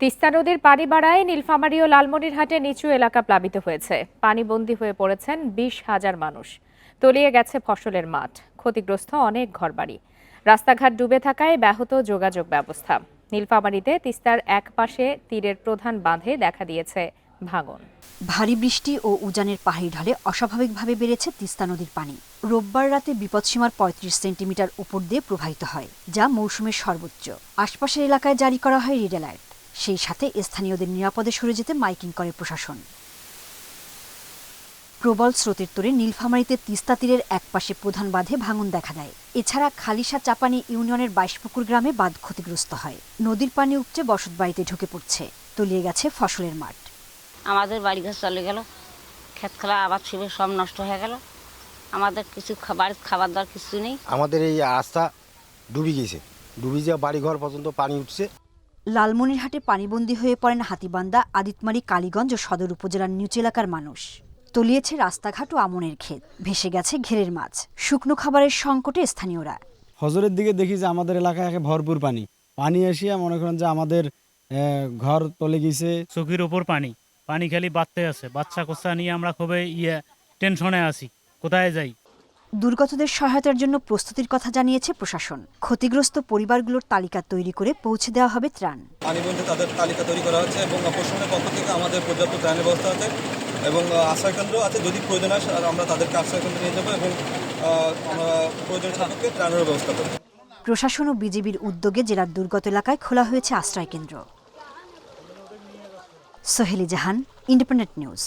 তিস্তা নদীর পানি বাড়ায় নীলফামারী ও লালমনিরহাটে নিচু এলাকা প্লাবিত হয়েছে। পানিবন্দী হয়ে পড়েছেন বিশ হাজার মানুষ। তলিয়ে গেছে ফসলের মাঠ। ক্ষতিগ্রস্ত অনেক ঘরবাড়ি। রাস্তাঘাট ডুবে থাকায় ব্যাহত যোগাযোগ ব্যবস্থা। নীলফামারীতে তিস্তার এক পাশে তীরের প্রধান বাঁধে দেখা দিয়েছে ভাঙন। ভারী বৃষ্টি ও উজানের পাহাড়ি ঢলে অস্বাভাবিকভাবে বেড়েছে তিস্তা নদীর পানি। রোববার রাতে বিপদসীমার পঁয়ত্রিশ সেন্টিমিটার উপর দিয়ে প্রবাহিত হয়, যা মৌসুমের সর্বোচ্চ। আশপাশের এলাকায় জারি করা হয় রেড অ্যালার্ট। সেই সাথে স্থানীয়দের নিরাপদে সরে যেতে মাইকিং করে প্রশাসন। প্রবল স্রোতের তোরে নীলফামারীতে তিস্তা তীরের একপাশে প্রধান বাঁধে ভাঙন দেখা দেয়। এছাড়া খালিশা চাপানি ইউনিয়নের বাইশপুকুর গ্রামে বাঁধ ক্ষতিগ্রস্ত হয়। নদীর পানি উপচে বসতবাড়িতে ঢুকে পড়ছে। তলিয়ে গেছে ফসলের মাঠ। আমাদের বাড়ি ঘর চলে গেল। ক্ষেত খেলা আবার ছিল সব নষ্ট হয়ে গেল। আমাদের কিছু বাড়ির খাবার দাবার কিছু নেই। আমাদের এই রাস্তা ডুবে গেছে। ডুবে যাওয়া বাড়িঘর পর্যন্ত পানি উঠছে। লালমনিরহাটে পানিবন্দী হয়ে পড়েন হাতিবান্দা আদিতমারি কালীগঞ্জ ও সদর উপজেলার নিচু এলাকার মানুষ। তলিয়েছে রাস্তাঘাট ও আমনের ক্ষেত। ভেসে গেছে ঘেরের মাছ। শুকনো খাবারের সংকটে স্থানীয়রা। হজরের দিকে দেখি যে আমাদের এলাকায় একে ভরপুর পানি। পানি এসিয়া মনে করেন যে আমাদের ঘর তলে গেছে। চোখের ওপর পানি। পানি খালি বাড়তে আছে। বাচ্চা কোচ্চা নিয়ে আমরা খুবই ইয়ে টেনশনে আছি। কোথায় যাই? দুর্গতদের সহায়তার জন্য প্রস্তুতির কথা জানিয়েছে প্রশাসন। ক্ষতিগ্রস্ত পরিবারগুলোর তালিকা তৈরি করে পৌঁছে দেওয়া হবে ত্রাণ। পানিবন্ধী তাদের তালিকা তৈরি করা হচ্ছে এবং প্রশাসনের পক্ষ থেকে আমাদের পর্যাপ্ত ত্রাণের ব্যবস্থা আছে এবং আশ্রয় কেন্দ্র আছে যদি প্রয়োজন হয় আর আমরা তাদেরকে আশ্রয় কেন্দ্রে নিয়ে যাব এবং আমরা প্রয়োজন সাপেক্ষে ত্রাণের ব্যবস্থা করব। প্রশাসন ও বিজেপির উদ্যোগে জেলার দুর্গত এলাকায় খোলা হয়েছে আশ্রয় কেন্দ্র। Soheli Jahan independent news.